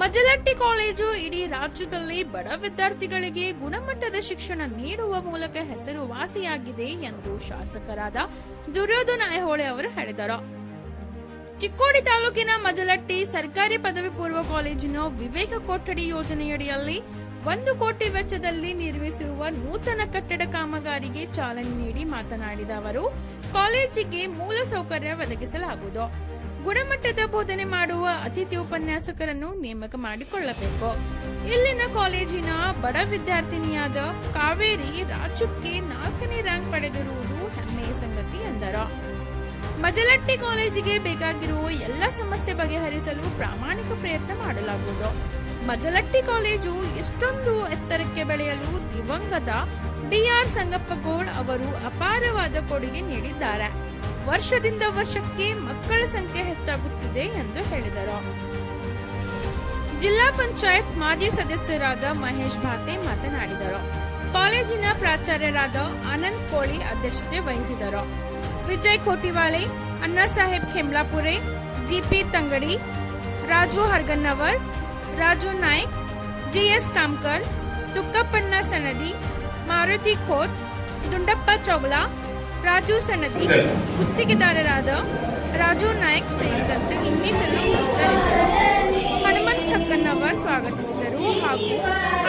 Majalatti college ಇಡೀ ರಾಜ್ಯದಲ್ಲಿ ಬಡ ವಿದ್ಯಾರ್ಥಿಗಳಿಗೆ ಗುಣಮಟ್ಟದ ಶಿಕ್ಷಣ ನೀಡುವ ಮೂಲಕ ಹೆಸರುವಾಸಿಯಾಗಿದೆ ಎಂದು ಶಾಸಕರಾದ ದುರ್ಯೋಧನ ಐಹೊಳೆ ಅವರು ಹೇಳಿದರು. ಚಿಕ್ಕೋಡಿ ತಾಲೂಕಿನ ಮಜಲಟ್ಟಿ ಸರ್ಕಾರಿ ಪದವಿ ಪೂರ್ವ ಕಾಲೇಜಿನ ವಿವೇಕ ಕೊಠಡಿ ಯೋಜನೆಯಡಿಯಲ್ಲಿ ಒಂದು ಕೋಟಿ ವೆಚ್ಚದಲ್ಲಿ ನಿರ್ಮಿಸಿರುವ ನೂತನ ಕಟ್ಟಡ ಕಾಮಗಾರಿಗೆ ಚಾಲನೆ ನೀಡಿ ಮಾತನಾಡಿದ ಅವರು, ಕಾಲೇಜಿಗೆ ಮೂಲಸೌಕರ್ಯ ಒದಗಿಸಲಾಗುವುದು. ಗುಣಮಟ್ಟದ ಬೋಧನೆ ಮಾಡುವ ಅತಿಥಿ ಉಪನ್ಯಾಸಕರನ್ನು ನೇಮಕ ಮಾಡಿಕೊಳ್ಳಬೇಕು. ಇಲ್ಲಿನ ಕಾಲೇಜಿನ ಬಡ ವಿದ್ಯಾರ್ಥಿನಿಯಾದ ಕಾವೇರಿ ರಾಜ್ಯಕ್ಕೆ ನಾಲ್ಕನೇ ರ್ಯಾಂಕ್ ಪಡೆದಿರುವುದು ಹೆಮ್ಮೆಯ ಸಂಗತಿ ಎಂದರು. ಮಜಲಟ್ಟಿ ಕಾಲೇಜಿಗೆ ಬೇಕಾಗಿರುವ ಎಲ್ಲ ಸಮಸ್ಯೆ ಬಗೆಹರಿಸಲು ಪ್ರಾಮಾಣಿಕ ಪ್ರಯತ್ನ ಮಾಡಲಾಗುವುದು. ಮಜಲಟ್ಟಿ ಕಾಲೇಜು ಇಷ್ಟೊಂದು ಎತ್ತರಕ್ಕೆ ಬೆಳೆಯಲು ದಿವಂಗತ ಬಿಆರ್ ಸಂಗಪ್ಪಗೌಡ್ ಅವರು ಅಪಾರವಾದ ಕೊಡುಗೆ ನೀಡಿದ್ದಾರೆ. ವರ್ಷದಿಂದ ವರ್ಷಕ್ಕೆ ಮಕ್ಕಳ ಸಂಖ್ಯೆ ಹೆಚ್ಚಾಗುತ್ತಿದೆ ಎಂದು ಹೇಳಿದರು. ಜಿಲ್ಲಾ ಪಂಚಾಯತ್ ಮಾಜಿ ಸದಸ್ಯರಾದ ಮಹೇಶ್ ಭಾತೆ ಮಾತನಾಡಿದರು. ಕಾಲೇಜಿನ ಪ್ರಾಚಾರ್ಯರಾದ ಆನಂದ್ ಕೋಳಿ ಅಧ್ಯಕ್ಷತೆ ವಹಿಸಿದರು. ವಿಜಯ್ ಕೋಟಿವಾಳೆ, ಅಣ್ಣಾ ಸಾಹೇಬ್ ಖೆಮ್ಲಾಪುರೆ, ಜಿಪಿ ತಂಗಡಿ, ರಾಜು ಹರ್ಗನ್ನವರ್, ರಾಜು ನಾಯ್ಕ್, ಜಿಎಸ್ ಕಾಮ್ಕರ್ ತುಕ್ಕಪ್ಪಣ್ಣ ಸನದಿ ಮಾರುತಿ ಖೋತ್ ದುಂಡಪ್ಪ ಚೌಗಲಾ ರಾಜು ಸನದಿ ಗುತ್ತಿಗೆದಾರರಾದ ರಾಜು ನಾಯಕ್ ಸೇರಿದಂತೆ ಇನ್ನಿತರರು ಹನುಮಂತ್ ಚಕ್ಕನ್ನವರ್ ಸ್ವಾಗತಿಸಿದರು ಹಾಗೂ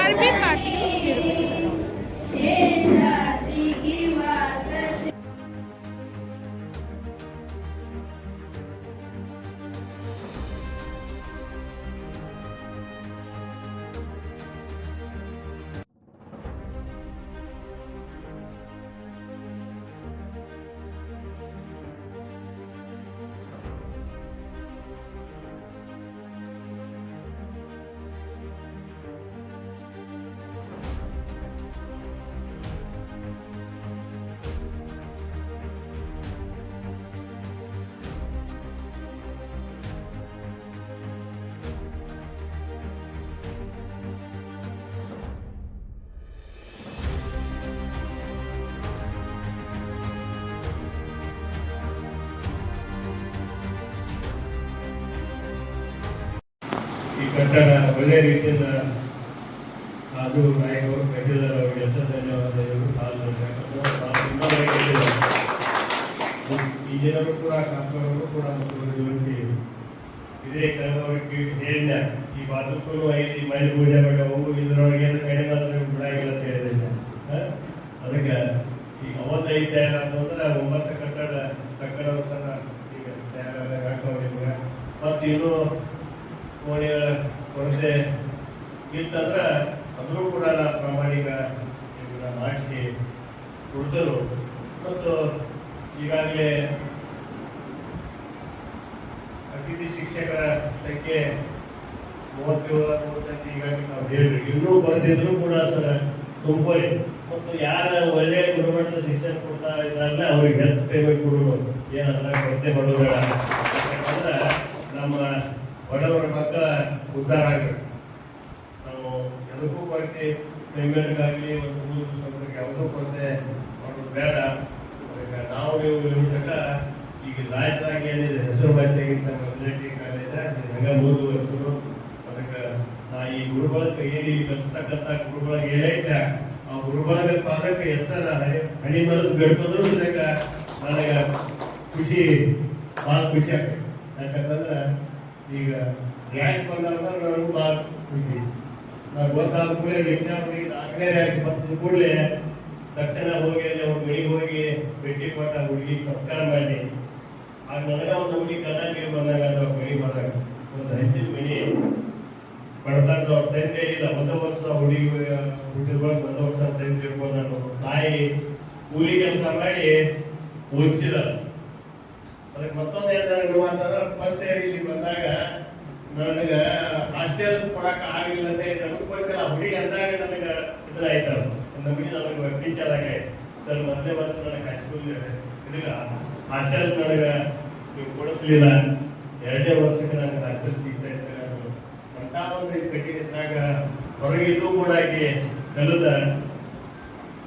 ಆರ್ಬಿ ಪಾಟೀಲ್ ನಿರೂಪಿಸಿದರು. ಈ ಕಟ್ಟಡ ಒಳ್ಳೆ ರೀತಿಯಿಂದ ಅದು ನಾಯಕರು ಕಟ್ಟಿದ್ದಾರೆ ಅವರಿಗೆ ಎಲ್ಲ ಧನ್ಯವಾದಗಳು ಈ ಜನರು ಕೂಡ ಕೂಡ ಇದೇ ಕಲವರಿಗೆ ಹೇಳಿದ ಈ ಬಾತ್ರೂಮ್ ಐದು ಮೈಲಿ ಪೂಜೆ ಮಾಡಿ ಹೋಗು, ಇದರೊಳಗೆ ಕಡಿಮೆ ಆದರೆ ಬಿಡಾಗಿಲ್ಲ ಅಂತ? ಅದಕ್ಕೆ ಈಗ ಅವತ್ತೈದು ತಯಾರಾದ್ರೆ ಒಂಬತ್ತು ಕಟ್ಟಡ ಕಟ್ಟಡ ಈಗ ತಯಾರಾಗ ಹಾಕೋರಿಗೆ ಮತ್ತು ಇನ್ನೂ ಕೋಣೆಗಳ ಕೊರತೆ ಇತ್ತಂದ್ರೆ ಅದನ್ನು ಕೂಡ ನಾವು ಪ್ರಾಮಾಣಿಕ ಮಾಡಿಸಿ ಕೊಡ್ತರು ಮತ್ತು ಈಗಾಗಲೇ ಅತಿಥಿ ಶಿಕ್ಷಕರ ಸಂಖ್ಯೆ ಮೂವತ್ತೇಳು, ಮೂವತ್ತೈದು ಈಗಾಗಲೇ ನಾವು ಹೇಳಿದ್ವಿ. ಇನ್ನೂ ಬರೆದಿದ್ರು ಕೂಡ ಅದರ ತುಂಬೋರಿ ಮತ್ತು ಯಾರ ಒಳ್ಳೆಯ ಗುಣಮಟ್ಟದ ಶಿಕ್ಷಣ ಕೊಡ್ತಾ ಇದ್ದಾರಲ್ಲ ಅವ್ರಿಗೆ ಹೆಲ್ತ್ ಪೇಮೆಂಟ್ ಕೊಡೋದು. ಏನಂದ್ರೆ ಕೊರತೆ ಮಾಡೋದು ಯಾಕಂದ್ರೆ ನಮ್ಮ ಬಡವರ ಮಕ್ಕಳ ಉದ್ಧಾರ ಆಗಬೇಕು. ನಾವು ಎದಕ್ಕೂ ಕೊರತೆ ಪೇಮೆಂಟ್ಗಾಗಲಿ ಒಂದು ಮೂರು ಸಂಸ್ಥೆಗೆ ಯಾವುದೋ ಕೊರತೆ ಮಾಡೋದು ಬೇಡ. ನಾವು ನೀವು ಇರುತ್ತಕ ಈಗ ರಾಜ್ಯದಾಗ ಏನಿದೆ, ಹೆಸರು ಭಾಷೆಗಿಂತ ಮೊದಲನೇ ಕಾಲೇಜ್ ಮೂರು ಮುಂದುವರೆಸಿದ್ರು ಅದಕ್ಕೆ ನಾ ಈ ಗುರುಬಳಕ್ಕೆ ಏನು ಈಗ ಕಲಿಸ್ತಕ್ಕಂಥ ಗುರುಬಳಗೆ ಏನೈತೆ ಆ ಗುರುಬಳಗ ಪಾದಕ್ಕೆ ಎಷ್ಟರ ಹಣಿ ಹಣಿ ಬೆಳ್ಕೊಂಡ್ರು ಇದಕ್ಕೆ ನನಗೆ ಖುಷಿ, ಭಾಳ ಖುಷಿ ಆಗ್ತದೆ. ಯಾಕಂತಂದ್ರೆ ಈಗ ರ್ಯಾಂಕ್ ಬಂದಾಗ ಖುಷಿ ನಾವು ಗೊತ್ತಾದ ಕೂಡಲೇ ವಿಜ್ಞಾಪನೆ ನಾಲ್ಕನೇ ರ್ಯಾಂಕ್ ಬಂದ ಕೂಡಲೇ ತಕ್ಷಣ ಹೋಗಿ ಅಲ್ಲಿ ಅವ್ರ ಮನೆಗೆ ಹೋಗಿ ಭೇಟಿ ಕೊಟ್ಟ ಹುಡುಗಿ ಸತ್ಕಾರ ಮಾಡಿ. ಆಗ ನನಗ ಒಂದು ಹುಡುಗಿ ಕನ್ನಡ ಬಂದಾಗ ಅದು ಮನೆ ಬಂದಾಗ. ಒಂದು ಹೆಚ್ಚಿನ ಮನೆ ಬಡತನದ ಅವ್ರ ತಂದೆ ಇಲ್ಲ, ಒಂದು ವರ್ಷ ಹುಡುಗಿ ಹುಟ್ಟಿದ್ವಾಗ ಒಂದು ವರ್ಷ ತಂದೆ ಇರ್ಬೋದು ನಾನು ತಾಯಿ ಕೂಲಿ ಕೆಲಸ ಮಾಡಿ ಓದಿಸಿದ ಅದಕ್ಕೆ ಮತ್ತೊಂದು ಹೇಳ್ತಾರೆ ಗುರು ಅಂತಂದ್ರೆ ಫಸ್ಟ್ ಇಯರ್ ಇಲ್ಲಿ ಬಂದಾಗ ನನಗೆ ಹಾಸ್ಟೆಲ್ ಕೊಡಕ್ಕೆ ಆಗಿಲ್ಲ ಅಂತ ನನಗೆ ಗೊತ್ತಿಲ್ಲ ಹುಡುಗಿ ಅಂದಾಗ ನನಗೆ ಇದಾಯ್ತು ನಮಗೆ ನನಗೆ ಟೀಚರ್ ಆಗಿ. ಸರ್ ಮೊದಲೇ ವರ್ಷ ನನಗೆ ಹೈಸ್ಕೂಲ್ ಇದೀಗ ಹಾಸ್ಟೆಲ್ ನನಗೆ ನೀವು ಕೊಡಿಸ್ಲಿಲ್ಲ. ಎರಡನೇ ವರ್ಷಕ್ಕೆ ನನಗೆ ಹಾಸ್ಟೆಲ್ ಸಿಗ್ತಾ ಇತ್ತು ಅಂತ ಒಂದು ಕಟ್ಟಿದಾಗ ಹೊರಗೆ ಇದು ಕೂಡ ಆಕೆ ಕಲಿತ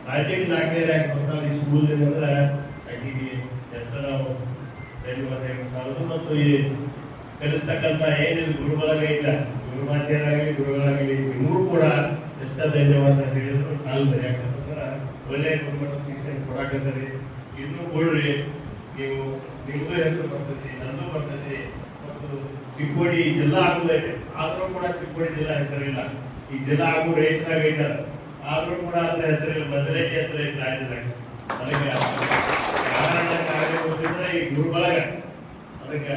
ರಾಜ್ಯಕ್ಕೆ ನಾಲ್ಕನೇ ರ್ಯಾಂಕ್ ಈ ಸ್ಕೂಲ್ ಅಂದ್ರೆ ಆಕೆಗೆ ಎಷ್ಟು ನಾವು ಧನ್ಯವಾದ ಹೇಳೋದು ಮತ್ತು ಈ ಕಲಿಸ್ತಕ್ಕಂಥ ಏನಿದೆ ಗುರುಗಳಾಗ ಇಲ್ಲ ಗುರುಮಾತೆ ಧನ್ಯವಾದ ಹೇಳಿದ್ರು ಅಲ್ರಿ ಯಾಕಂತಂದ್ರೆ ಒಳ್ಳೆಯ ಗುಣಮಟ್ಟದ ಶಿಕ್ಷಣ ಕೊಡಾಕತ್ತೀರಿ ಇನ್ನೂ ಕೊಡ್ರಿ ನೀವು ನಿಮ್ಗೂ ಹೆಸರು ಬರ್ತೈತಿ ನಂದು ಬರ್ತದೆ ಮತ್ತು ಚಿಕ್ಕೋಡಿ ಜಿಲ್ಲಾ ಆಗುದೈತೆ ಆದ್ರೂ ಕೂಡ ಚಿಕ್ಕೋಡಿ ಜಿಲ್ಲಾ ಹೆಸರಿಲ್ಲ ಈ ಜಿಲ್ಲಾ ಆಗು ರೇಸ್ನಾಗ ಆದ್ರೂ ಕೂಡ ಅದರ ಹೆಸರಿಲ್ಲ ಬದಲಾಗಿ ಹೆಸರಿಲ್ಲ ರಾಜ್ಯದಾಗ ಅದಕ್ಕೆ ಕಾರಣ ಕಾರ್ಯ ಗೊತ್ತಿದ್ರೆ ಈ ಗುರುಬಳಗ ಅದಕ್ಕೆ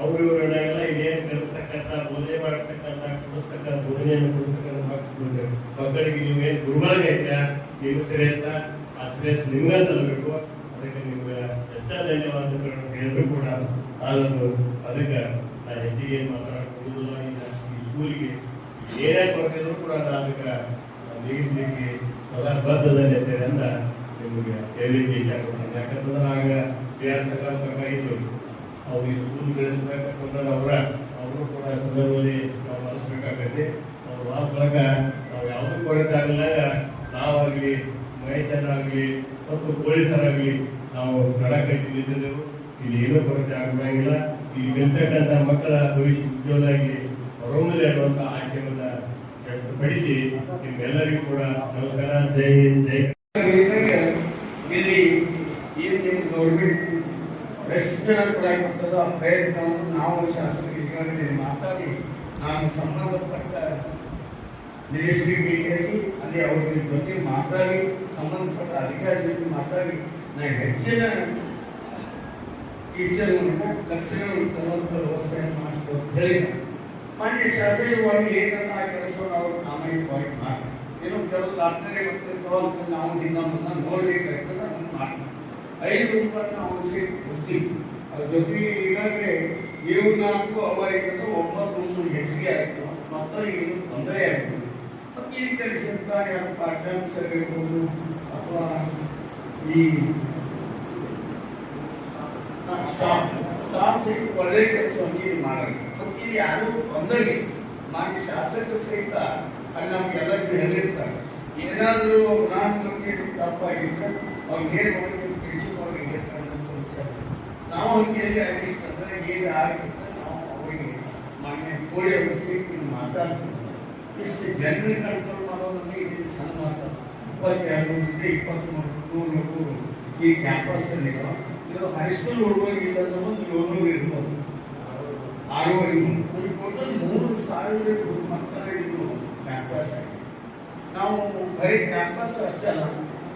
ಅವ್ರು ಇವರೆಲ್ಲ ಇದೇನು ಕಲಿಸ್ತಕ್ಕಂಥ ಮಾಡತಕ್ಕಂಥ ಕೊಡಿಸ್ತಕ್ಕಂಥ ಬೋಧನೆಯನ್ನು ಕೊಡಿಸ್ತಕ್ಕಂಥ ಮಕ್ಕಳು ಮಕ್ಕಳಿಗೆ ನೀವೇನು ಗುರುಬಳಗ ಐತೆ ನೀವು ಶ್ರೇಷ್ಠ, ಆ ಶ್ರೇಷ್ಠ ನಿಮ್ಗೆ ತಲಬೇಕು ಅದಕ್ಕೆ ನಿಮ್ಗೆ ಹೆಚ್ಚ ಧನ್ಯವಾದಗಳನ್ನು ಹೇಳಿದ್ರು ಕೂಡ ಆಗದು ಅದಕ್ಕೆ ನಾನು ಹೆಚ್ಚಿಗೆ ಏನು ಮಾತಾಡೋದಿಲ್ಲ ಈ ಸ್ಕೂಲಿಗೆ ಏನೇ ಕೊರತಿದ್ರು ಕೂಡ ನಾನು ಅದಕ್ಕೆ ನೀಗಿಸ್ಲಿಕ್ಕೆ ಸದಾ ಬದ್ಧದಲ್ಲಿ ಅಂತ ನಿಮಗೆ ಹೇಳಲಿಕ್ಕೆ ಇಷ್ಟಪಡ್ತೀನಿ ಯಾಕಂತಂದ್ರೆ ಆಗ ಕೆ ಆರ್ ಅವರು ಇದ್ರು ಅವ್ರು ಈ ಸ್ಕೂಲ್ ಬೆಳೆಸಬೇಕಂತಂದ್ರೆ ಅವರ, ಅವರು ಕೂಡ ಸಂದರ್ಭದಲ್ಲಿ ನಾವು ಬಳಸಬೇಕಾಗತ್ತೆ ಅವ್ರು ಆ ಮೂಲಕ ನಾವು ಯಾವುದೂ ಕೊರತೆ ಆಗಲಾಗ ನಾವಾಗಲಿ ಮಹೇಶರಾಗಲಿ ಮತ್ತು ಪೊಲೀಸರಾಗಲಿ ನಾವು ನಿಂತಿದ್ದೆವು ಇಲ್ಲಿ ಏನೂ ಕೊರತೆ ಆಗಬೇಕಾಗಿಲ್ಲ ಇಲ್ಲಿ. ಬೆಳೆತಕ್ಕಂಥ ಮಕ್ಕಳ ಭವಿಷ್ಯ ಉಜ್ವಲಾಗಿ ಹೊರಮೇಲೆ ಅನ್ನುವಂಥ ಆಶಯವನ್ನು ವ್ಯಕ್ತಪಡಿಸಿ ನಿಮ್ಮೆಲ್ಲರಿಗೂ ಕೂಡ ನಮಸ್ಕಾರ. ಜೈ ಜೈ ಇದ್ದಾಗ ಇಲ್ಲಿ ಏನು ನಿಮ್ಮ ಗೌರ್ಮೆಂಟ್ ಎಷ್ಟು ಜನ ಕೊಡಾಕತ್ತದೋ ಆ ಪ್ರಯತ್ನವನ್ನು ನಾವು ಶಾಸಕರು ಈಗಾಗಲೇ ಮಾತಾಡಿ ನಾನು ಸಂಬಂಧಪಟ್ಟ ಮಿನಿಸ್ಟ್ರಿಗೆ ಭೇಟಿಯಾಗಿ ಅಲ್ಲಿ ಅವ್ರ ಜೊತೆ ಮಾತಾಡಿ ಸಂಬಂಧಪಟ್ಟ ಅಧಿಕಾರಿ ಜೊತೆ ಮಾತಾಡಿ ನಾನು ಹೆಚ್ಚಿನ ಟೀಚರ್ಗಳನ್ನ ಲಕ್ಷಣಗಳು ತರುವಂಥ ವ್ಯವಸ್ಥೆಯನ್ನು ಮಾಡಿಸ್ಬೇಕು ಹೇಳಿ ಮಾನ್ಯ ಶಾಸಕವಾಗಿ ಏನನ್ನ ಆ ಕೆಲಸವನ್ನು ಅವರು ಪ್ರಾಮಾಣಿಕವಾಗಿ ಮಾಡಿ ಏನೋ ಕೆಲವು ದಾಖಲೆ ಬರ್ತಿರ್ತಾವ ಅಂತ ನಾವು ದಿನ ಮುನ್ನ ನೋಡ್ಬೇಕಾಗ್ತದೆ ಅದನ್ನ ಮಾಡಿ ಐದು ರೂಪಾಯಿ ನಾವು ಬುದ್ಧಿ ಜೊತೆಗೆ ಈಗಾಗಲೇ ಏಳು ನಾಲ್ಕು ಅವಾಯಿತು ಒಂಬತ್ತು ಒಂದು ಹೆಚ್ಚಿಗೆ ಆಯಿತು. ಮತ್ತೆ ಏನು ತೊಂದರೆ ಈ ಕೆಲಸದ ಯಾರು ಪಾರ್ಟ್ ಟೈಮ್ ಇರ್ಬೋದು ಅಥವಾ ಈ ಸ್ಟಾಫ್ ಸ್ಟಾಫ್ ಸಹಿತ ಒಳ್ಳೆ ಕೆಲಸವನ್ನು ಇಲ್ಲಿ ಮಾಡಲ್ಲ. ಮತ್ತು ಇಲ್ಲಿ ಯಾರು ತೊಂದರೆ ಮಾನ್ಯ ಶಾಸಕರು ಸಹಿತ ಅಲ್ಲಿ ನಮ್ಗೆಲ್ಲರಿಗೂ ಹೇಳಿರ್ತಾರೆ. ಏನಾದರೂ ನಾನು ತಪ್ಪಾಗಿತ್ತು ಅವ್ರಿಗೆ ನಾವು ಹಂಗೆ ಆಗಿಸ್ತಂದ್ರೆ ಏನು ಆಗಿರ್ತದೆ ನಾವು ಅವರಿಗೆ ಮಾನ್ಯ ಕೋಳಿ ಅವರಿಗೆ ಮಾತಾಡ್ತೀವಿ ಇಷ್ಟು ಜನರಿಗೆ ಕಂಟ್ರೋಲ್ ಮಾಡೋದಂದ್ರೆ ಇದು ಸಣ್ಣ ಮಾತು ಇಪ್ಪತ್ತೆರಡು ಇದೆ ಇಪ್ಪತ್ತ್ಮೂರು ನೂರು ನೂರು ಈ ಕ್ಯಾಂಪಸ್ನಲ್ಲಿ ಇದು ಹೈಸ್ಕೂಲ್ ಹುಡುಗರಿಗೆ ಒಂದು ಏಳ್ನೂರು ಇರ್ಬೋದು ಆರು ಟೋಟಲ್ ಮೂರು ಸಾವಿರ ಮಕ್ಕಳ ಇದು ಕ್ಯಾಂಪಸ್ ಆಗಿದೆ ನಾವು ಬರೀ ಕ್ಯಾಂಪಸ್ ಅಷ್ಟೇ ಅಲ್ಲ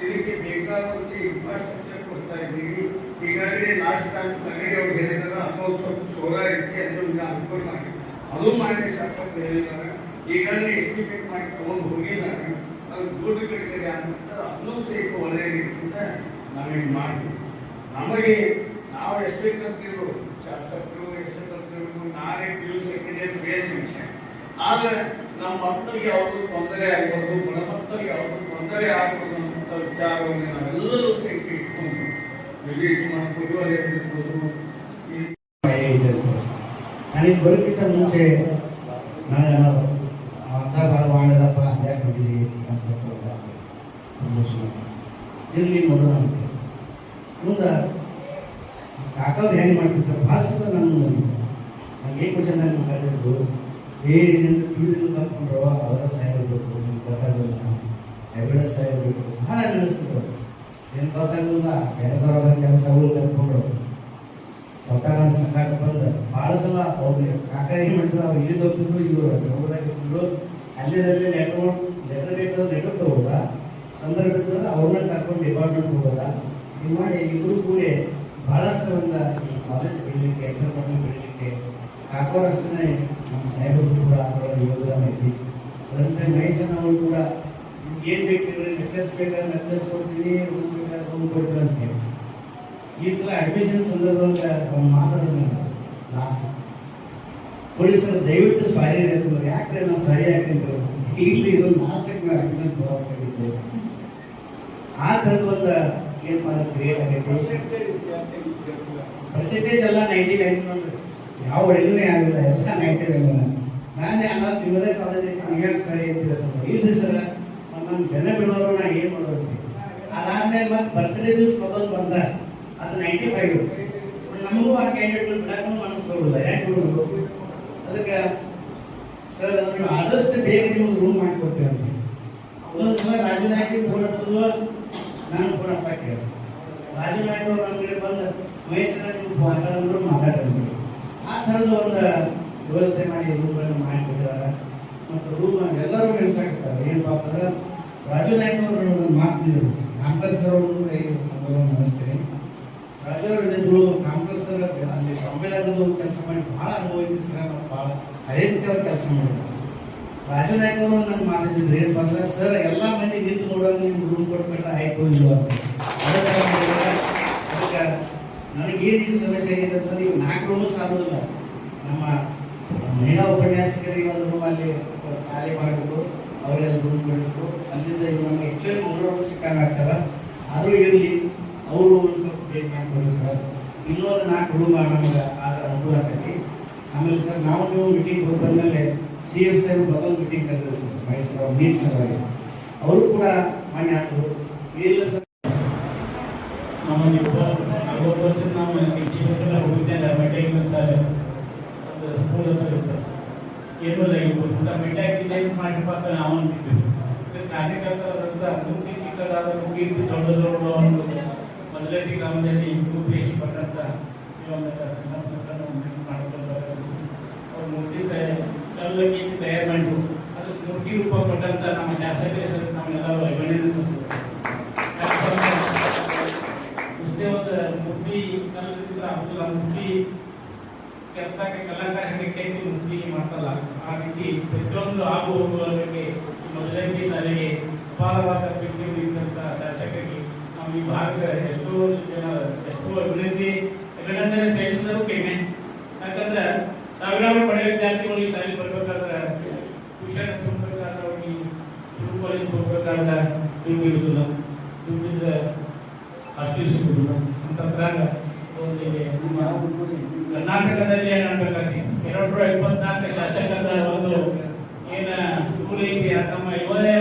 ಇದಕ್ಕೆ ಬೇಕಾದಂಥ ಇನ್ಫ್ರಾಸ್ಟ್ರಕ್ಚರ್ ಕೊಡ್ತಾ ಇದ್ದೀವಿ ಈಗಾಗಲೇ ಲಾಸ್ಟ್ ಟೈಮ್ ತಂಗಡಿ ಅವ್ರು ಹೇಳಿದಾರೆ ಅಥವಾ ಸ್ವಲ್ಪ ಸೋಲ ಐತಿ ಅದು ಈಗ ಅನುಕೂಲ ಮಾಡಿ ಅದು ಮಾಡಿ ಶಾಸಕರು ಹೇಳಿದ್ದಾರೆ ಈಗಾಗಲೇ ಎಸ್ಟಿಮೇಟ್ ಮಾಡಿ ತಗೊಂಡು ಹೋಗಿದ್ದಾರೆ ಅದು ದುಡ್ಡು ಕಡಿಮೆ ಅಂತ ಅದನ್ನೂ ಸಹಿತ ಒಳ್ಳೆ ರೀತಿಯಿಂದ ನಾವೇನು ಮಾಡ್ತೀವಿ ನಮಗೆ ನಾವು ಎಷ್ಟೇ ಕಲ್ತಿರು ಶಾಸಕರು, ಎಷ್ಟೇ ಕಲ್ತಿರು ನಾನೇ ಪಿ ಯು ಸೆಕೆಂಡ್ ಫೇಲ್ ವಿಷಯ ಆದರೆ ನಮ್ಮ ಮಕ್ಕಳಿಗೆ ಯಾವುದು ತೊಂದರೆ ಆಗ್ಬೋದು ಗುಣಮಕ್ಕಳಿಗೆ ಯಾವುದು ತೊಂದರೆ ಆಗ್ಬೋದು ಅಂತ ವಿಚಾರವನ್ನು ನಾವೆಲ್ಲರೂ ಸಹಿತ ವಿಸಿಟ್ ಮಾಡ್ಬೋದು ಈ ನನಗೆ ಬರೋಕ್ಕಿಂತ ಮುಂಚೆ ನಾನು ಹೊಸ ಭಾಳ ಮಾಡಿದಪ್ಪ ಯಾಕೆ ಬಂದಿದ್ದೀವಿ ಇರಲಿ ನೋಡೋಣ ಅಂತ. ಮುಂದೆ ಕಾಕವ್ರು ಹೆಂಗೆ ಮಾಡ್ತಿರ್ತಾರೆ ನಾನು ನಂಗೆ ಏನು ಕ್ವಶನ್ ಮಾತಾಡಿದ್ದು ಏನಿಂದ ತಿಳಿದಿಲ್ಲ ಕಲ್ತ್ಕೊಂಡ್ರು ಅವರ ಸಾಹೇಬ್ ಬೇಕು ನಿಮ್ಗೆ ಗೊತ್ತಾಗಲ್ಲ ಎವಿಡೆನ್ಸ್ ಸಾಹೇಬ್ ಬೇಕು. ಭಾಳ ಅನಿಸ್ತದೆ ಏನು ಗೊತ್ತಾಗಲಿಲ್ಲ ಬೇರೆದವ್ರ ಕೆಲಸಗಳು ಕಲ್ತ್ಕೊಂಡ್ರು ಸ್ವತಃ ಸಂಘಟ ಬಂದು. ಭಾಳ ಸಲ ಅವ್ರಿಗೆ ಕಾಕ ಏನು ಮಾಡಿದ್ರು, ಅವ್ರು ಇಲ್ಲಿ ಹೋಗ್ತಿದ್ರು ಇವರು ಹೋಗೋದಾಗಿದ್ರು ಅಲ್ಲಿದಲ್ಲಿ ಲೆಟರ್ ಲೆಟರ್ ಬೇಕಾದ್ರೆ ಲೆಟರ್ ತಗೋದ ಸಂದರ್ಭ ಅವ್ರನ್ನ ಕರ್ಕೊಂಡು ಡಿಪಾರ್ಟ್ಮೆಂಟ್ ಹೋಗೋದ? ಇದು ಮಾಡಿ ಇಬ್ಬರು ಕೂಡಿ ಭಾಳಷ್ಟು ಒಂದು ಈ ಕಾಲೇಜ್ ಬೆಳಿಲಿಕ್ಕೆ ಎಂಟರ್ಟೈನ್ಮೆಂಟ್ ಬೆಳಿಲಿಕ್ಕೆ ಕಾಕೋರಷ್ಟೇ ನಮ್ಮ ಸಾಹೇಬರು ಕೂಡ ಅದರೊಳಗೆ ಯೋಗದಾನ ಐತಿ. ಅದರಂತೆ ಮೈಸೂರಿನವರು ಅವರು ಕೂಡ ಏನು ಬೇಕಿದ್ರೆ ಲೆಕ್ಚರ್ಸ್ ಬೇಕಾದ್ರೆ ಮೆಸೇಜ್ ಕೊಡ್ತೀನಿ ರೂಮ್ ಬೇಕಾದ್ರೆ ರೂಮ್ ಕೊಡ್ತೀನಿ ಅಂತ ಹೇಳಿ. ಈ ಸಲ ಅಡ್ಮಿಷನ್ ಸಂದರ್ಭದಲ್ಲಿ ಮಾತಾಡೋದು ಲಾಸ್ಟ್ ಪೊಲೀಸರು ದಯವಿಟ್ಟು ಸಾರಿ ಹೇಳ್ತಾರೆ ಯಾಕೆ ನಾವು ಸಾರಿ ಹಾಕಿದ್ರು ಇಲ್ಲಿ ಇದು ನಾಲ್ಕಕ್ಕೆ ಅಡ್ಮಿಷನ್ ತಗೋಬೇಕಾಗಿತ್ತು ಆ ಥರದ ಒಂದು ಏನು ಮಾಡೋದು ಕ್ರಿಯೇಟ್ ಆಗೈತೆ ಪರ್ಸೆಂಟೇಜ್ ಎಲ್ಲ ನೈಂಟಿ ನೈನ್ ಯಾವ ಒಳಗೂ ಆಗಿಲ್ಲ. ಎಲ್ಲ ನೈಂಟಿ ನೈನ್ ನಾನೇ ಅಲ್ಲ, ನಿಮ್ಮದೇ ಕಾಲೇಜ್ ನೀವ್ಯಾಕೆ ಸರಿ ಐತಿ ಇಲ್ರಿ ಸರ್ ನಮ್ಮ ಜನ ಬಿಡೋರು ಏನು ಮಾಡೋದು? ಅದಾದ್ಮೇಲೆ ಮತ್ತೆ ಬರ್ತ್ಡೇ ದಿವಸ ಮೊದಲು ಬಂದ, ಅದು ನೈಂಟಿ ಫೈವ್ ನಮಗೂ ಆ ಕ್ಯಾಂಡಿಡೇಟ್ ಬಿಡಕ್ಕೂ ಮನಸ್ಸು ಬರೋದಿಲ್ಲ ಯಾಕೆ ಅದಕ್ಕೆ, ಸರ್ ನೀವು ಆದಷ್ಟು ಬೇಗ ನೀವು ರೂಮ್ ಮಾಡಿಕೊಡ್ತೇವೆ ಅಂತ. ಒಂದೊಂದು ಸಲ ರಾಜು ನಾಯ್ಕ ಫೋನ್ ಹಚ್ಚೋದು ನಾನು ಫೋನ್ ಹಚ್ಚಾಕೆ ರಾಜು ನಾಯ್ಕ ಅವ್ರು ನಮ್ಮ ಕಡೆ ಬಂದು ಮಹೇಶ್ವರ ನೀವು ಮಾತಾಡಿದ್ರು ಮಾತಾಡಿದ್ರು ಆ ಥರದ ಒಂದು ವ್ಯವಸ್ಥೆ ಮಾಡಿ ರೂಮ್ಗಳನ್ನು ಮಾಡಿಕೊಟ್ಟಿದ್ದಾರೆ ಮತ್ತು ರೂಮ್ ಎಲ್ಲರೂ ನೆನೆಸಾಕ್ತಾರೆ ಏನಪ್ಪ ಅಂತಂದ್ರೆ ರಾಜು ನಾಯ್ಕ ಅವರು ಮಾತಿದ್ರು ಕಾಂಕರ್ ಸರ್ ಅವರು ಈ ಸಂದರ್ಭವನ್ನು ನಡೆಸ್ತೀನಿ ರಾಜು ಅವರು ಸರ್ ಅಲ್ಲಿ ಸಮ್ಮೇಳನದ ಕೆಲಸ ಮಾಡಿ ಭಾಳ ಅನುಭವ ಐತಿ ಸರ್ ಭಾಳ ಹೈತಿಕವಾಗಿ ಕೆಲಸ ಮಾಡಿದ್ರು. ರಾಜು ನಾಯ್ಕ ಅವರು ನನ್ನ ಮಾತಾಡಿದ್ರು ಏನಪ್ಪ ಅಂದ್ರೆ ಸರ್, ಎಲ್ಲ ಮಂದಿ ನಿಂತು ನೋಡೋದು ನಿಮ್ಗೆ ರೂಮ್ ಕೊಟ್ಬಿಟ್ರೆ ಆಯ್ತು ಇಲ್ಲ ಅದಕ್ಕೆ ನನಗೇನು ಸಮಸ್ಯೆ ಆಗಿದೆ ಅಂತಂದ್ರೆ ನೀವು ನಾಲ್ಕು ರೂಮು ಸಾಲೋದಿಲ್ಲ. ನಮ್ಮ ಮಹಿಳಾ ಉಪನ್ಯಾಸಕರಿಗೆ ಒಂದು ರೂಮಲ್ಲಿ ಖಾಲಿ ಮಾಡಬೇಕು ಅವರೆಲ್ಲ ಕೊಡಬೇಕು ಅಲ್ಲಿಂದ ಈಗ ನಮಗೆ ಆ್ಯಕ್ಚುಲಿ ಮೂರು ಸಿಕ್ಕಂಗೆ ಆಗ್ತದ ಆದರೂ ಇರಲಿ. ಅವರು ಒಂದು ಸ್ವಲ್ಪ ಭೇಟಿ ಮಾಡಿಕೊಡಿ ಸರ್. ಇನ್ನೊಂದು ನಾಲ್ಕು ರೂಮ್ ನಮಗೆ ಆದ್ರೆ ಅನುಕೂಲ ಆಗ್ತೈತಿ. ಆಮೇಲೆ ಸರ್, ನಾವು ನೀವು ಮೀಟಿಂಗ್ ಹೋಗಿ ಬಂದಮೇಲೆ ಸಿ ಎಂ ಸರ್ ಬದಲ್ ಮೀಟಿಂಗ್ ಕರೆದ್ರೆ ಸರ್ ಮೈಸೂರು ಅವ್ರು ಸರ್ ಸಲುವಾಗಿ ಅವರು ಕೂಡ ಮಾನ್ಯ ಆಗ್ತದೆ ಇಲ್ಲ ಸರ್. ನಮ್ಮಲ್ಲಿ ವರ್ಷದ ನಾವು ಮೆಟ್ಯಾಕ್ ಸರ್ ಸ್ಕೂಲ್ ಅಂತ ಇರ್ತದೆ ಏನೂ ಇಲ್ಲ ಈಗ ಊಟ ಮೆಟ್ಯಾಕ್ ಏನು ಮಾಡಿಪ್ಪ ಅಂತ ನಾವು ಅಂತಿದ್ವಿ ಇದು ಕಾರ್ಯಕರ್ತರಂತ ಮುಖ್ಯ ಚಿಕ್ಕದಾದ ಮುಗಿ ದೊಡ್ಡ ದೊಡ್ಡ ಒಂದು ಮೊದಲನೇ ಗ್ರಾಮದಲ್ಲಿ ಯು ಪಿ ಎಸ್ ಸಿ ಪಟ್ಟಂತ ಈ ಒಂದು ಮಾಡ್ಕೊಳ್ತಾರೆ ಅವ್ರು ಮೂರ್ತಿ ಕಲ್ಲಕ್ಕೆ ತಯಾರು ಮಾಡಿದ್ರು. ಅದು ಮೂರ್ತಿ ರೂಪ ಕೊಟ್ಟಂತ ನಮ್ಮ ಶಾಸಕರೇ ಕೆತ್ತಾಕ ಕಲಾಕಾರ ಹೆಂಗೆ ಕೈತಿ ಮುದ್ದಿ ಮಾಡ್ತಲ್ಲ, ಆ ರೀತಿ ಪ್ರತಿಯೊಂದು ಆಗು ಹೋಗುವವರಿಗೆ ಈ ಮೊದಲನೇ ಸಾಲಿಗೆ ಅಪಾರವಾದ ವ್ಯಕ್ತಿ ಇದ್ದಂತ ಶಾಸಕರಿಗೆ ನಾವು ಈ ಭಾಗದ ಎಷ್ಟೋ ಜನ, ಎಷ್ಟೋ ಅಭಿವೃದ್ಧಿ ಅಭಿನಂದನೆ ಸಹಿಸಿದರು ಕಡಿಮೆ. ಯಾಕಂದ್ರೆ ಸಾವಿರಾರು ಪಡೆ ವಿದ್ಯಾರ್ಥಿಗಳು ಈ ಸಾಲಿ ಬರ್ಬೇಕಾದ್ರೆ ಟ್ಯೂಷನ್ ತುಂಬಬೇಕಾದ್ರೆ ಅವ್ರಿಗೆ ಸ್ಕೂಲ್ ಕಾಲೇಜ್ ಹೋಗ್ಬೇಕಾದ್ರೆ ದುಡ್ಡು ಇರುವುದಿಲ್ಲ. ದುಡ್ಡಿಂದ ಅಷ್ಟು ಸಿಗುವುದಿಲ್ಲ ಅಂತ ಕರ್ನಾಟಕದಲ್ಲಿ ಏನ್ ಅನ್ಬೇಕಾಗ್ತಿ ಎರಡು ಇಪ್ಪತ್ನಾಲ್ಕು ಶಾಸಕರ ಒಂದು ಏನ ಸ್ಕೂಲ್ ಐತಿ ತಮ್ಮ ಇವರೇ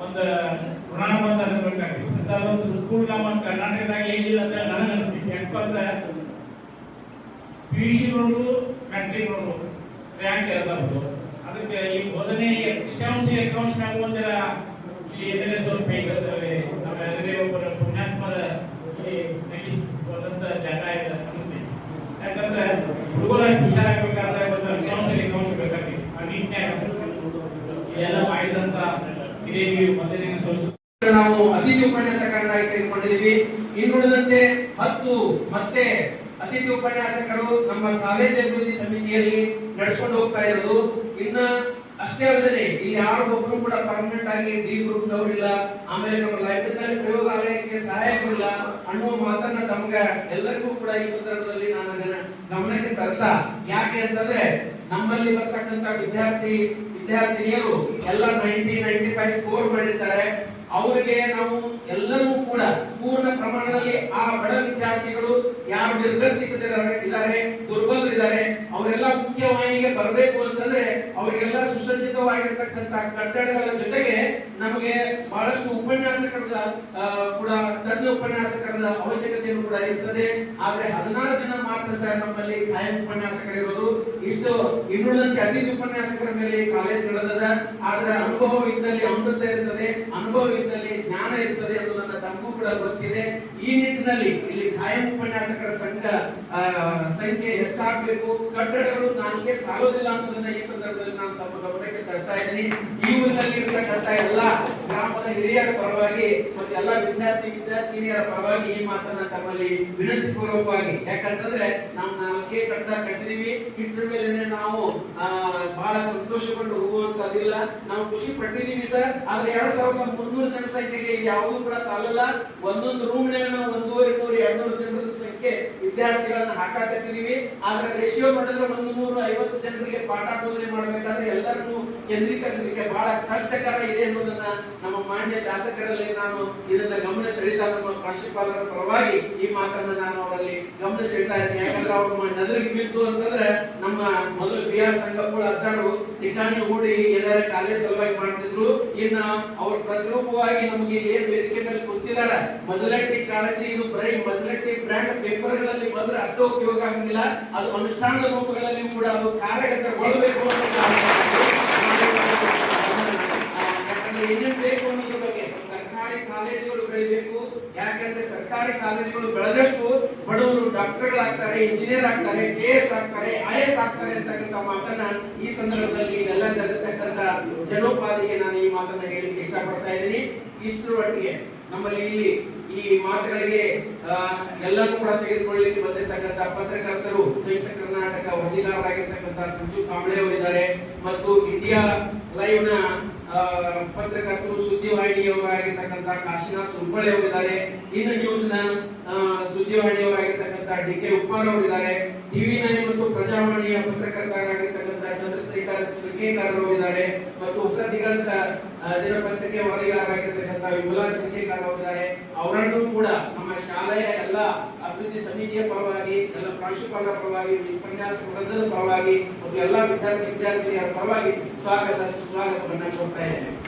ಒಂದು ಬಂದ ಅನ್ಬೇಕಾಗ್ತಿ ಅಂತ ಒಂದು ಸ್ಕೂಲ್ ನಮ್ಮ ಕರ್ನಾಟಕದಾಗ ಏನಿಲ್ಲ ಅಂತ ನನಗೆ ಅನಿಸ್ತಿ ಯಾಕಂದ್ರೆ ಪಿ ಯು ಸಿ ನೋಡು ಮ್ಯಾಟ್ರಿಕ್ ರ್ಯಾಂಕ್ ಇರಬಾರ್ದು ಅದಕ್ಕೆ ಈ ಬೋಧನೆ ಶಿಶಾಂಶ ಅಕೌಂಟ್ಸ್ನಾಗ ಒಂದರ ಈ ಎದುರೇ ಸ್ವಲ್ಪ ಈಗ ನಮ್ಮ ಎದುರೇ ಒಬ್ಬರ ಪುಣ್ಯಾತ್ಮದ ಹೋದಂತ ಜಾಗ ಇದೆ ಯಾಕಂದ್ರೆ ಹುಡುಗರ ಹುಷಾರಾಗಬೇಕಾದ್ರೆ ಒಂದು ಶಿಶಾಂಶ ಅಂಶ ಬೇಕಾಗಿ. ಆ ನೀಟ್ನ್ಯಾಗ ಎಲ್ಲ ಮಾಡಿದಂತ ಹಿರಿಯರಿಗೆ ಮೊದಲಿನ ಸ್ವಲ್ಪ ನಾವು ಅತಿಥಿ ಉಪನ್ಯಾಸಕರನ್ನಾಗಿ ತೆಗೆದುಕೊಂಡಿದ್ದೀವಿ. ಇನ್ನುಳಿದಂತೆ ಹತ್ತು ಮತ್ತೆ ಅತಿಥಿ ಉಪನ್ಯಾಸಕರು ನಮ್ಮ ಕಾಲೇಜ್ ಅಭಿವೃದ್ಧಿ ಸಮಿತಿಯಲ್ಲಿ ನಡೆಸ್ಕೊಂಡು ಹೋಗ್ತಾ ಇರೋದು. ಇನ್ನ ಅಷ್ಟೇ ಅಲ್ಲದೆ ಇಲ್ಲಿ ಯಾರು ಒಬ್ರು ಕೂಡ ಪರ್ಮನೆಂಟ್ ಆಗಿ ಡಿ ಗ್ರೂಪ್ ನವರಿಲ್ಲ ಆಮೇಲೆ ನಮ್ಮ ಲೈಬ್ರರಿ ಪ್ರಯೋಗಾಲಯಕ್ಕೆ ಸಹಾಯಕರಿಲ್ಲ ಅನ್ನುವ ಮಾತನ್ನ ತಮ್ಗ ಎಲ್ಲರಿಗೂ ಕೂಡ ಈ ಸಂದರ್ಭದಲ್ಲಿ ನಾನು ಅದನ್ನ ಗಮನಕ್ಕೆ ತರ್ತಾ, ಯಾಕೆ ಅಂತಂದ್ರೆ ನಮ್ಮಲ್ಲಿ ಬರ್ತಕ್ಕಂತ ವಿದ್ಯಾರ್ಥಿ, ವಿದ್ಯಾರ್ಥಿನಿಯರು ಎಲ್ಲ ನೈಂಟಿ ನೈಂಟಿ ಫೈವ್ ಸ್ಕೋರ್ ಮಾಡಿರ್ತಾರೆ. ಅವರಿಗೆ ನಾವು ಎಲ್ಲರೂ ಕೂಡ ಪೂರ್ಣ ಪ್ರಮಾಣದಲ್ಲಿ ಆ ಬಡ ವಿದ್ಯಾರ್ಥಿಗಳು ಯಾರು ಇದ್ದಾರೆ, ದುರ್ಬಲರಿದ್ದಾರೆ, ಅವರೆಲ್ಲ ಮುಖ್ಯವಾಹಿನಿಗೆ ಬರಬೇಕು ಅಂತಂದ್ರೆ ಅವರಿಗೆಲ್ಲ ಸುಸಜ್ಜಿತವಾಗಿರ್ತಕ್ಕಂತ ಕಟ್ಟಡಗಳ ಜೊತೆಗೆ ನಮಗೆ ಬಹಳಷ್ಟು ಉಪನ್ಯಾಸಕರ ಕೂಡ ತಜ್ಞ ಉಪನ್ಯಾಸಕರ ಅವಶ್ಯಕತೆಯನ್ನು ಕೂಡ ಇರ್ತದೆ. ಆದ್ರೆ ಹದಿನಾರು ಜನ ಮಾತ್ರ ಸರ್ ನಮ್ಮಲ್ಲಿ ಕಾಯಂ ಉಪನ್ಯಾಸಕರಿರೋದು. ಇಷ್ಟು ಇನ್ನುಳಿದಂತೆ ಅತಿಥಿ ಉಪನ್ಯಾಸಕರ ಮೇಲೆ ಕಾಲೇಜ್ ನಡೆದದ. ಆದ್ರೆ ಅನುಭವ ಇದ್ದಲ್ಲಿ ಅಮೃತ ಇರ್ತದೆ. ಅನುಭವ ಇದ್ದಲ್ಲಿ ಜ್ಞಾನ ಇರ್ತದೆ ಅನ್ನೋದನ್ನ ತಮಗೂ ಕೂಡ ಗೊತ್ತಿದೆ. ಈ ನಿಟ್ಟಿನಲ್ಲಿ ಇಲ್ಲಿ ಖಾಯಂ ಉಪನ್ಯಾಸಕರ ಸಂಘ ಸಂಖ್ಯೆ ಹೆಚ್ಚಾಗಬೇಕು. ಕಟ್ಟಡಗಳು ನಾಲ್ಕೇ ಸಾಲೋದಿಲ್ಲ ಅನ್ನೋದನ್ನ ಈ ಸಂದರ್ಭದಲ್ಲಿ ನಾನು ತಮ್ಮ ಗಮನಕ್ಕೆ ತರ್ತಾ ಇದ್ದೀನಿ. ಈ ಊರಿನಲ್ಲಿ ಇರ್ತಕ್ಕಂಥ ಎಲ್ಲ ಹಿರಿಯರ ಪರವಾಗಿ ಮತ್ತೆ ಎಲ್ಲ ವಿದ್ಯಾರ್ಥಿ ವಿದ್ಯಾರ್ಥಿನಿಯರ ಪರವಾಗಿ ಈ ಮಾತನ್ನ ತಮ್ಮಲ್ಲಿ ವಿನಂತಿ ಪೂರ್ವಕವಾಗಿ ಯಾಕಂತಂದ್ರೆ ನಾವು ನಾಲ್ಕೇ ಕಟ್ಟಡ ಕಟ್ಟಿದೀವಿ. ಇದ್ರ ಮೇಲೆ ನಾವು ಬಹಳ ಸಂತೋಷಗೊಂಡು ಹೋಗುವಂತದಿಲ್ಲ ನಾವು ಖುಷಿ ಪಟ್ಟಿದೀವಿ ಸರ್. ಆದ್ರೆ ಎರಡ್ ಸಾವಿರದ ಮುನ್ನೂರು ಜನಸಂಖ್ಯೆಗೆ ಯಾವುದು ಕೂಡ ಸಾಲಲ್ಲ. ಒಂದೊಂದು ರೂಮ್ ನೇ ಒಂದೂವರೆ ನೂರು ಎರಡ್ ನೂರು ಜನರ ಸಂಖ್ಯೆ ವಿದ್ಯಾರ್ಥಿಗಳನ್ನ ಹಾಕಾಕತ್ತಿದೀವಿ ಆದ್ರೆ ರೇಷಿಯೋ ನೋಡಿದ್ರೆ ಒಂದು ನೂರ ಐವತ್ತು ಜನರಿಗೆ ಪಾಠ ಬೋಧನೆ ಮಾಡಬೇಕಾದ್ರೆ ಎಲ್ಲರನ್ನು ಕೇಂದ್ರೀಕರಿಸಲಿಕ್ಕೆ ಬಹಳ ಕಷ್ಟಕರ ಇದೆ ಅನ್ನೋದನ್ನ ನಮ್ಮ ಮಾನ್ಯ ಶಾಸಕರಲ್ಲಿ ನಾನು ಇದನ್ನ ಗಮನ ಸೆಳೀತಾ ನಮ್ಮ ಪ್ರಾಂಶುಪಾಲರ ಪರವಾಗಿ ಈ ಮಾತನ್ನ ನಾನು ಅವರಲ್ಲಿ ಗಮನ ಸೆಳೀತಾ ಇದ್ದೀನಿ. ಯಾಕಂದ್ರೆ ಅವ್ರ ನದರಿಗೆ ಬಿದ್ದು ಅಂತಂದ್ರೆ ನಮ್ಮ ಮೊದಲು ಬಿ ಆರ್ ಸಂಗಪ್ಪಳ ಅಜ್ಜಾರು ಠಿಕಾಣಿ ಹೂಡಿ ಎಲ್ಲರ ಕಾಲೇಜ್ ಸಲುವಾಗಿ ಮಾಡ್ತಿದ್ರು. ಇನ್ನ ಅವ್ರ ಪ್ರತಿರೂಪವಾಗಿ ನಮಗೆ ಏನ್ ವೇದಿಕೆ ಮೇಲೆ ಕೂತಿದಾರ? ಮಜಲಟ್ಟಿ ಕಾಳಜಿ, ಇದು ಬರೀ ಮಜಲಟ್ಟಿ ಬ್ರ್ಯಾಂಡ್ ಪೇಪರ್ಗಳಲ್ಲಿ ಬಂದ್ರೆ ಅಷ್ಟು ಉಪಯೋಗ ಆಗಂಗಿಲ್ಲ. ಅದು ಅನುಷ್ಠಾನದ ರೂಪಗಳಲ್ಲಿ ಕೂಡ ಅದು ಕಾರ್ಯಗತಗೊಳ್ಳಬೇಕು ಅಂತ ಏನೇನು ಬೇಕು ಅನ್ನೋದ್ರ ಬಗ್ಗೆ ಸರ್ಕಾರಿ ಕಾಲೇಜುಗಳು ಬೆಳಿಬೇಕು. ಯಾಕಂದ್ರೆ ಸರ್ಕಾರಿ ಕಾಲೇಜುಗಳು ಬೆಳೆದಷ್ಟು ಬಡವರು ಡಾಕ್ಟರ್ಗಳಾಗ್ತಾರೆ ಇಂಜಿನಿಯರ್ ಆಗ್ತಾರೆ, ಕೆ ಎಸ್ ಆಗ್ತಾರೆ, ಐ ಎಸ್ ಆಗ್ತಾರೆ ಅಂತಕ್ಕಂಥ ಮಾತನ್ನ ಈ ಸಂದರ್ಭದಲ್ಲಿ ಎಲ್ಲ ನಡೆದತಕ್ಕಂಥ ಜನೋಪಾದಿಗೆ ನಾನು ಈ ಮಾತನ್ನ ಹೇಳಿ ಇಷ್ಟಪಡ್ತಾ ಇದ್ದೀನಿ. ಇಷ್ಟರ ಒಟ್ಟಿಗೆ ನಮ್ಮಲ್ಲಿ ಇಲ್ಲಿ ಈ ಮಾತುಗಳಿಗೆ ಎಲ್ಲರೂ ಕೂಡ ತೆಗೆದುಕೊಳ್ಳಲಿಕ್ಕೆ ಬಂದಿರತಕ್ಕಂತಹ ಪತ್ರಕರ್ತರು ಸಂಯುಕ್ತ ಕರ್ನಾಟಕ ವರದಿಗಾರರಾಗಿರ್ತಕ್ಕಂಥ ಸಂಜೀವ್ ಕಾಂಬ್ಳೆ ಅವರಿದ್ದಾರೆ. ಮತ್ತು ಇಂಡಿಯಾ ಲೈವ್ನ ಪತ್ರಕರ್ತರು ಪತ್ರಕರ್ತರು ಸುದ್ದಿವಾಹಿನಿಯವರಾಗಿರ್ತಕ್ಕಂಥ ಕಾಶಿನಾಥ್ ಸುಬ್ಬಳ್ಳಿ ಅವರಿದ್ದಾರೆ. ಇನ್ನು ನ್ಯೂಸ್ನ ಸುದ್ದಿವಾಹಿನಿಯವರಾಗಿರ್ತಕ್ಕಂಥ ಡಿ ಕೆ ಉಪ್ಪಾರ್ ಅವರಿದ್ದಾರೆ. ಟಿವಿ ನೈನ್ ಮತ್ತು ಪ್ರಜಾವಾಣಿಯ ಪತ್ರಕರ್ತರಾಗಿರ್ತಕ್ಕಂಥ ಚಂದ್ರಶೇಖರ್ ಮತ್ತು ಹೊಸ ದಿಗಂತ ದಿನಪತ್ರಿಕೆ ವರದಿಗಾರರಾಗಿರ್ತಕ್ಕಂಥ ವಿಮಲಾ ಚಿಲ್ಕೇಕರ್ ಅವರಿದ್ದಾರೆ ಅವರನ್ನು ಕೂಡ ನಮ್ಮ ಶಾಲೆಯ ಎಲ್ಲ ಅಭಿವೃದ್ಧಿ ಸಮಿತಿಯ ಪರವಾಗಿ, ಎಲ್ಲ ಪ್ರಾಂಶುಪಾಲರ ಪರವಾಗಿ ಉಪನ್ಯಾಸ ಪರವಾಗಿ, ಮತ್ತು ಎಲ್ಲ ವಿದ್ಯಾರ್ಥಿ ವಿದ್ಯಾರ್ಥಿನಿಯರ ಪರವಾಗಿ ಸ್ವಾಗತ, ಸುಸ್ವಾಗತವನ್ನು ಕೊಡ್ತಾ ಇದ್ದೇನೆ.